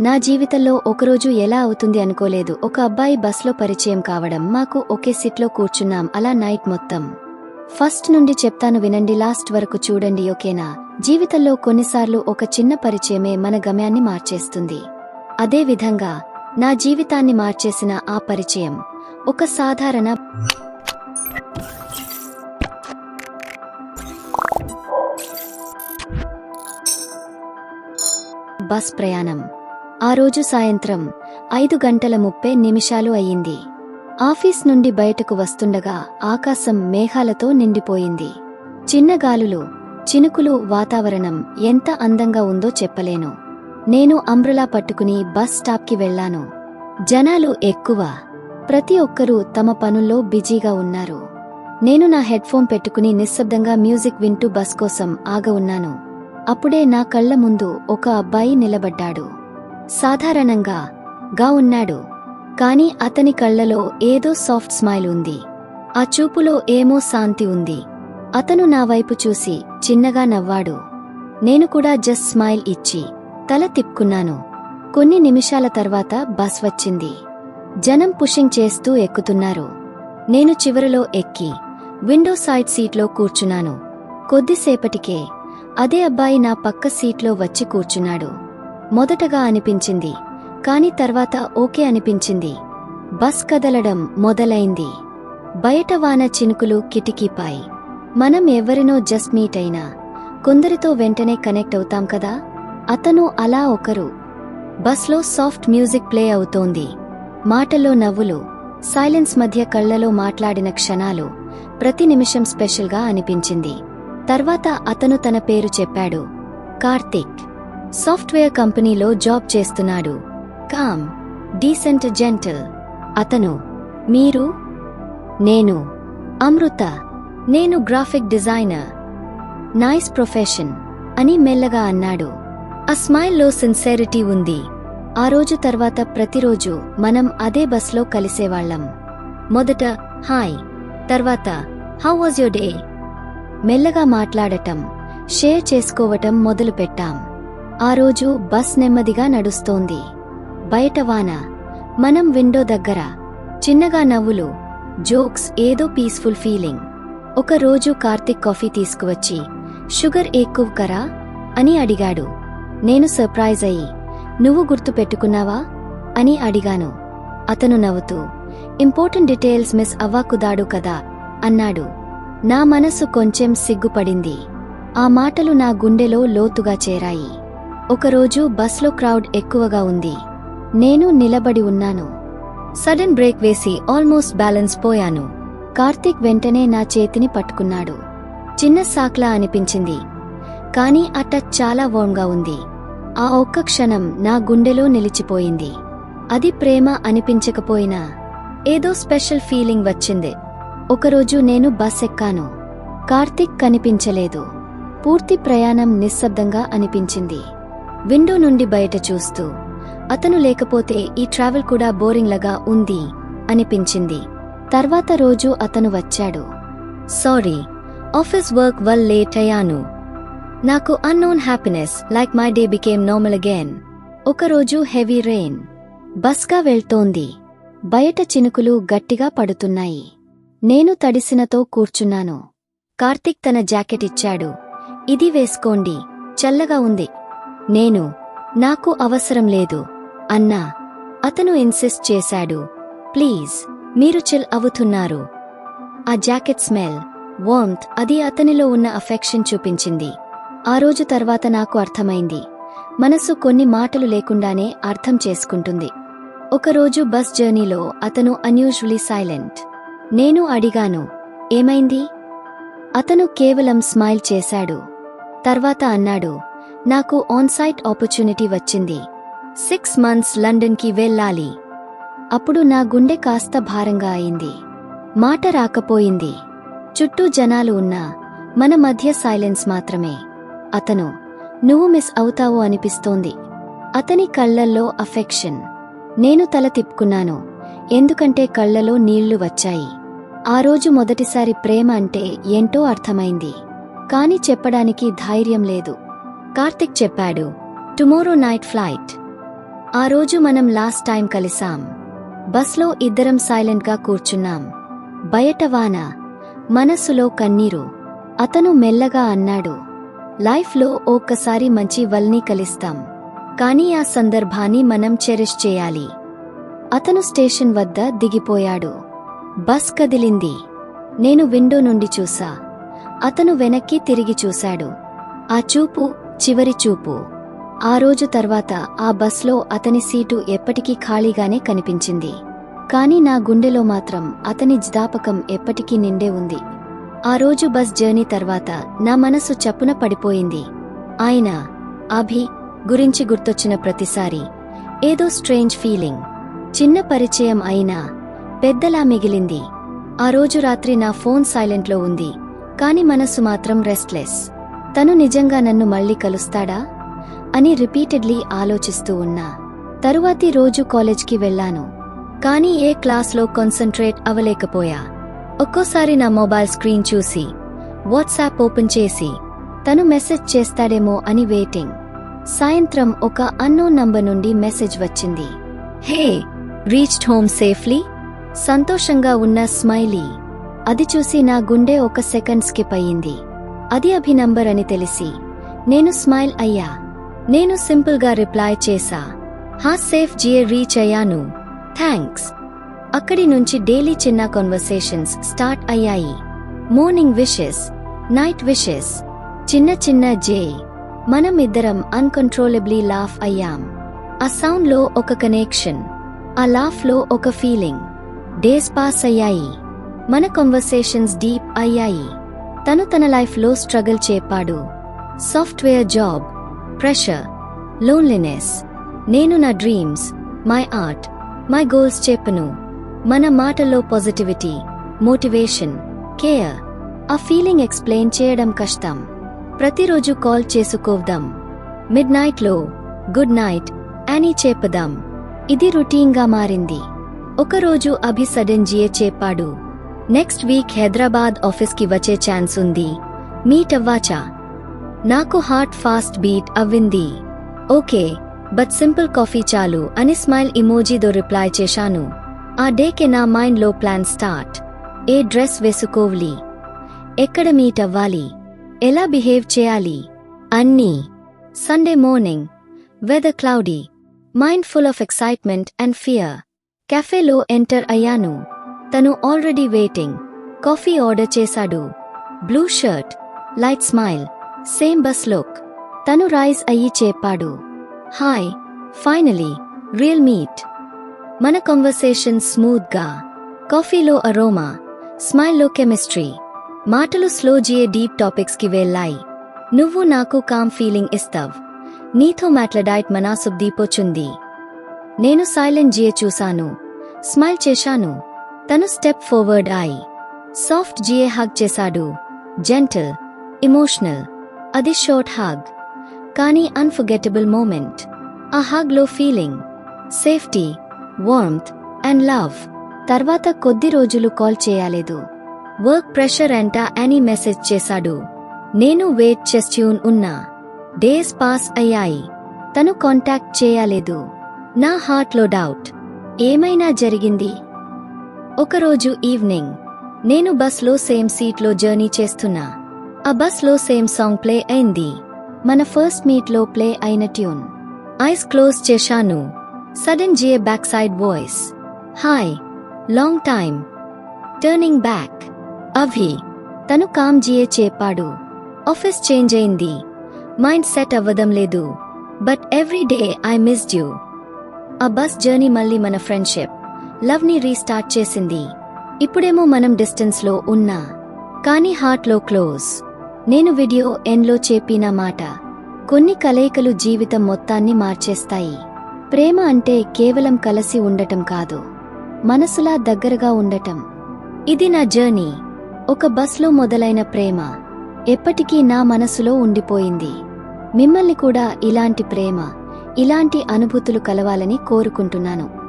నా జీవితంలో ఒకరోజు ఎలా అవుతుంది అనుకోలేదు. ఒక అబ్బాయి బస్లో పరిచయం కావడం మాకు ఒకే సీట్లో కూర్చున్నాం అలా నైట్ మొత్తం. ఫస్ట్ నుండి చెప్తాను వినండి లాస్ట్ వరకు చూడండి ఓకేనా? జీవితంలో కొన్నిసార్లు ఒక చిన్న పరిచయమే మన గమ్యాన్ని మార్చేస్తుంది. అదే విధంగా నా జీవితాన్ని మార్చేసిన ఆ పరిచయం. ఒక సాధారణ బస్ ప్రయాణం. ఆ రోజు సాయంత్రం ఐదు గంటల ముప్పై నిమిషాలు అయ్యింది. ఆఫీస్ నుండి బయటకు వస్తుండగా ఆకాశం మేఘాలతో నిండిపోయింది. చిన్న గాలులు చినుకులు వాతావరణం ఎంత అందంగా ఉందో చెప్పలేను. నేను అంబ్రలా పట్టుకుని బస్ స్టాప్కి వెళ్ళాను జనాలు ఎక్కువ. ప్రతి ఒక్కరూ తమ పనుల్లో బిజీగా ఉన్నారు. నేను నా హెడ్ఫోన్ పెట్టుకుని నిశ్శబ్దంగా మ్యూజిక్ వింటూ బస్ కోసం ఆగ ఉన్నాను. అప్పుడే నా కళ్ళ ముందు ఒక అబ్బాయి నిలబడ్డాడు. సాధారణంగా గా ఉన్నాడు కాని అతని కళ్ళలో ఏదో సాఫ్ట్ స్మైల్ ఉంది. ఆ చూపులో ఏమో శాంతి ఉంది. అతను నా వైపు చూసి చిన్నగా నవ్వాడు. నేను కూడా జస్ట్ స్మైల్ ఇచ్చి తల తిప్పుకున్నాను. కొన్ని నిమిషాల తర్వాత బస్ వచ్చింది. జనం పుషింగ్ చేస్తూ ఎక్కుతున్నారు. నేను చివరలో ఎక్కి విండో సైడ్ సీట్లో కూర్చున్నాను. కొద్దిసేపటికే అదే అబ్బాయి నా పక్క సీట్లో వచ్చి కూర్చున్నాడు. మొదటగా అనిపించింది. కాని తర్వాత ఓకే అనిపించింది. బస్ కదలడం మొదలైంది. బయట వాన చినుకులు కిటికీపై. మనం ఎవరినో జస్ట్ మీట్ అయినా. కొందరితో వెంటనే కనెక్ట్ అవుతాం కదా? అతను అలా ఒకరు. బస్లో సాఫ్ట్ మ్యూజిక్ ప్లే అవుతోంది. మాటల్లో నవ్వులు. సైలెన్స్ మధ్య కళ్ళలో మాట్లాడిన క్షణాలు. ప్రతి నిమిషం స్పెషల్గా అనిపించింది. తర్వాత అతను తన పేరు చెప్పాడు. కార్తిక్. సాఫ్ట్వేర్ కంపెనీలో జాబ్ చేస్తున్నాడు. Calm decent gentle. అతను మీరు నేను అమృత నేను గ్రాఫిక్ డిజైనర్. నైస్ ప్రొఫెషన్ అని మెల్లగా అన్నాడు. ఆ స్మైల్లో సిన్సెరిటీ ఉంది. ఆ రోజు తర్వాత ప్రతిరోజు మనం అదే బస్లో కలిసేవాళ్ళం మొదట హాయ్ తర్వాత హౌ వాజ్ యోర్ డే? మెల్లగా మాట్లాడటం షేర్ చేసుకోవటం మొదలుపెట్టాం. ఆ రోజు బస్ నెమ్మదిగా నడుస్తోంది. బయట వాన మనం విండో దగ్గర చిన్నగా నవ్వులు జోక్స్ ఏదో పీస్ఫుల్ ఫీలింగ్. ఒక రోజు కార్తిక్ కాఫీ తీసుకువచ్చి షుగర్ ఎక్కువ కరా? అని అడిగాడు. నేను సర్ప్రైజ్ అయ్యి నువ్వు గుర్తు పెట్టుకున్నావా? అని అడిగాను. అతను నవ్వుతూ ఇంపార్టెంట్ డీటెయిల్స్ మిస్ అవ్వాకుదాడు కదా? అన్నాడు. నా మనసు కొంచెం సిగ్గుపడింది. ఆ మాటలు నా గుండెలో లోతుగా చేరాయి. ఒకరోజు బస్లో క్రౌడ్ ఎక్కువగా ఉంది. నేను నిలబడి ఉన్నాను. సడన్ బ్రేక్ వేసి ఆల్మోస్ట్ బ్యాలెన్స్ పోయాను. కార్తీక్ వెంటనే నా చేతిని పట్టుకున్నాడు. చిన్న సాక్లా అనిపించింది. కానీ ఆ టచ్ చాలా వార్మ్గా ఉంది. ఆ ఒక్క క్షణం నా గుండెలో నిలిచిపోయింది. అది ప్రేమ అనిపించకపోయినా ఏదో స్పెషల్ ఫీలింగ్ వచ్చింది. ఒకరోజు నేను బస్ ఎక్కాను. కార్తిక్ కనిపించలేదు. పూర్తి ప్రయాణం నిశ్శబ్దంగా అనిపించింది. విండో నుండి బయట చూస్తూ అతను లేకపోతే ఈ ట్రావెల్ కూడా బోరింగ్లగా ఉంది అనిపించింది. తర్వాత రోజు అతను వచ్చాడు. సారీ ఆఫీస్ వర్క్ వల్ లేట్ అయ్యాను. నాకు unknown happiness like my day became normal again. ఒకరోజు హెవీ రెయిన్. బస్గా వెళ్తోంది. బయట చినుకులు గట్టిగా పడుతున్నాయి. నేను తడిసినతో కూర్చున్నాను. కార్తిక్ తన జాకెట్ ఇచ్చాడు. ఇది వేసుకోండి. చల్లగా ఉంది. నేను నాకు అవసరం లేదు అన్నా అతను ఇన్సిస్ట్ చేశాడు. ప్లీజ్ మీరు చిల్ అవుతున్నారు. ఆ జాకెట్ స్మెల్ వార్మ్త్ అది అతనిలో ఉన్న అఫెక్షన్ చూపించింది. ఆ రోజు తర్వాత నాకు అర్థమైంది. మనసు కొన్ని మాటలు లేకుండానే అర్థం చేసుకుంటుంది. ఒకరోజు బస్ జర్నీలో అతను అన్యూజువలీ సైలెంట్ నేను అడిగాను ఏమైంది? అతను కేవలం స్మైల్ చేశాడు. తర్వాత అన్నాడు నాకు ఆన్సైట్ ఆపర్చునిటీ వచ్చింది. సిక్స్ మంత్స్ లండన్కి వెళ్ళాలి. అప్పుడు నా గుండె కాస్త భారంగా అయింది. మాట రాకపోయింది. చుట్టూ జనాలు ఉన్నా మన మధ్య సైలెన్స్ మాత్రమే. అతను నువ్వు మిస్ అవుతావు అనిపిస్తోంది. అతని కళ్ళల్లో అఫెక్షన్ నేను తల తిప్పుకున్నాను. ఎందుకంటే కళ్ళలో నీళ్ళు వచ్చాయి. ఆ రోజు మొదటిసారి ప్రేమ అంటే ఏంటో అర్థమైంది. కాని చెప్పడానికి ధైర్యం లేదు. కార్తిక్ చెప్పాడు టుమారో నైట్ ఫ్లైట్. ఆ రోజు మనం లాస్ట్ టైం కలిసాం. బస్లో ఇద్దరం సైలెంట్గా కూర్చున్నాం. బయట వాన మనస్సులో కన్నీరు. అతను మెల్లగా అన్నాడు లైఫ్లో ఒక్కసారి మంచి వల్ని కలిస్తాం. కానీ ఆ సందర్భాన్ని మనం చెరిష్ చేయాలి. అతను స్టేషన్ వద్ద దిగిపోయాడు. బస్ కదిలింది. నేను విండో నుండి చూసా. అతను వెనక్కి తిరిగి చూశాడు. ఆ చూపు చివరి చూపు. ఆ రోజు తర్వాత ఆ బస్లో అతని సీటు ఎప్పటికీ ఖాళీగానే కనిపించింది. కాని నా గుండెలో మాత్రం అతని జ్ఞాపకం ఎప్పటికీ నిండే ఉంది. ఆ రోజు బస్ జర్నీ తర్వాత నా మనసు చప్పున పడిపోయింది. ఆయన అభి గురించి గుర్తొచ్చిన ప్రతిసారి ఏదో స్ట్రేంజ్ ఫీలింగ్ చిన్న పరిచయం అయినా పెద్దలా మిగిలింది. ఆ రోజు రాత్రి నా ఫోన్ సైలెంట్లో ఉంది కాని మనసు మాత్రం రెస్ట్లెస్. తను నిజంగా నన్ను మళ్ళీ కలుస్తాడా? అని రిపీటెడ్లీ ఆలోచిస్తూ ఉన్నా. తరువాతి రోజు కాలేజ్కి వెళ్ళాను. కానీ ఏ క్లాస్లో కాన్సంట్రేట్ అవ్వలేకపోయా ఒక్కోసారి నా మొబైల్ స్క్రీన్ చూసి వాట్సాప్ ఓపెన్ చేసి తను మెసేజ్ చేస్తాడేమో అని వెయిటింగ్. సాయంత్రం ఒక అన్నోన్ నంబర్ నుండి మెసేజ్ వచ్చింది. Hey reached home safely? సంతోషంగా ఉన్న స్మైలీ. అది చూసి నా గుండె ఒక సెకండ్ స్కిప్ అయ్యింది. అది అభి నంబర్ అని తెలిసి నేను స్మైల్ అయ్యా. నేను సింపుల్గా రిప్లై చేసా హా సేఫ్ జియే రీచ్ అయ్యాను. థ్యాంక్స్. అక్కడి నుంచి డైలీ చిన్న కన్వర్సేషన్స్ స్టార్ట్ అయ్యాయి. Morning wishes. Night wishes. చిన్న చిన్న జే. మనం ఇద్దరం అన్కంట్రోలబ్లీ లాఫ్ అయ్యాం. ఆ సౌండ్లో ఒక కనెక్షన్ ఆ లాఫ్లో ఒక ఫీలింగ్ డేస్ పాస్ అయ్యాయి. మన కన్వర్సేషన్స్ డీప్ అయ్యాయి. తను తన లైఫ్లో struggle చేపాడు. Software job pressure loneliness. నేను నా dreams my art my goals చెప్పను మన మాటల్లో పాజిటివిటీ మోటివేషన్ కేర్ ఆ ఫీలింగ్ ఎక్స్ప్లెయిన్ చేయడం కష్టం. ప్రతిరోజు కాల్ చేసుకోవదాం మిడ్ నైట్లో గుడ్ నైట్ అని చెప్పదాం ఇది రొటీన్గా మారింది. ఒకరోజు అభి సడన్ జియే చెప్పాడు నెక్స్ట్ వీక్ హైదరాబాద్ ఆఫీస్కి వచ్చే ఛాన్స్ ఉంది మీట్ అవ్వాచా నాకు హార్ట్ ఫాస్ట్ బీట్ అవ్వింది ఓకే బట్ సింపుల్ కాఫీ చాలు అని స్మైల్ ఇమోజీతో రిప్లై చేశాను ఆ డేకి నా మైండ్లో ప్లాన్ స్టార్ట్ ఏ డ్రెస్ వేసుకోవాలి ఎక్కడ మీట్ అవ్వాలి ఎలా బిహేవ్ చేయాలి అన్నీ Sunday morning weather cloudy mind full of excitement and fear కెఫేలో enter అయ్యాను తను ఆల్రెడీ వెయిటింగ్. కాఫీ ఆర్డర్ చేశాడు. Blue shirt light smile same bus look. తను రైజ్ అయ్యి చెప్పాడు. Hi finally real meet. మన కన్వర్సేషన్ స్మూత్గా. కాఫీలో అరోమా స్మైల్లో కెమిస్ట్రీ. మాటలు స్లో జియే డీప్ టాపిక్స్కి వెళ్ళాయి. నువ్వు నాకు కామ్ ఫీలింగ్ ఇస్తావ్. నీతో మాట్లాడాయిట్ మనాసుబ్ నేను సైలెంట్ జియే చూశాను. స్మైల్ చేశాను. తను స్టెప్ ఫార్వర్డ్ అయి సాఫ్ట్ జియే హగ్ చేశాడు. జెంటల్ ఇమోషనల్ అది షార్ట్ హగ్ కానీ అన్ఫర్గెటబుల్ మూమెంట్ ఆ హగ్లో feeling safety warmth and love తర్వాత కొద్ది రోజులు కాల్ చేయలేదు. వర్క్ ప్రెషర్ అంట అని మెసేజ్ చేశాడు. నేను వెయిట్ చేస్తూన్ ఉన్నా. డేస్ పాస్ అయ్యాయి. తను కాంటాక్ట్ చేయలేదు. నా హార్ట్లో డౌట్ ఏమైనా జరిగింది? ఒకరోజు ఈవినింగ్ నేను బస్లో సేమ్ సీట్లో జర్నీ చేస్తున్నా. ఆ బస్లో సేమ్ సాంగ్ ప్లే అయింది. మన ఫస్ట్ మీట్లో ప్లే అయిన ట్యూన్ ఐస్ క్లోజ్ చేశాను. Sudden జియే back side voice hi long time turning back Abhi తను కామ్ జియే చేపాడు ఆఫీస్ చేంజ్ అయింది. మైండ్ సెట్ అవ్వడం లేదు. But every day I missed you ఆ బస్ జర్నీ మళ్ళీ మన ఫ్రెండ్షిప్ లవ్ని రీస్టార్ట్ చేసింది. ఇప్పుడేమో మనం డిస్టెన్స్లో ఉన్నా. కానీ హార్ట్లో క్లోజ్. నేను వీడియో ఎన్లో చెప్పిన మాట. కొన్ని కలయికలు జీవితం మొత్తాన్ని మార్చేస్తాయి. ప్రేమ అంటే కేవలం కలిసి ఉండటం కాదు. మనసులా దగ్గరగా ఉండటం. ఇది నా జర్నీ. ఒక బస్లో మొదలైన ప్రేమ. ఎప్పటికీ నా మనసులో ఉండిపోయింది. మిమ్మల్ని కూడా ఇలాంటి ప్రేమ ఇలాంటి అనుభూతులు కలవాలని కోరుకుంటున్నాను.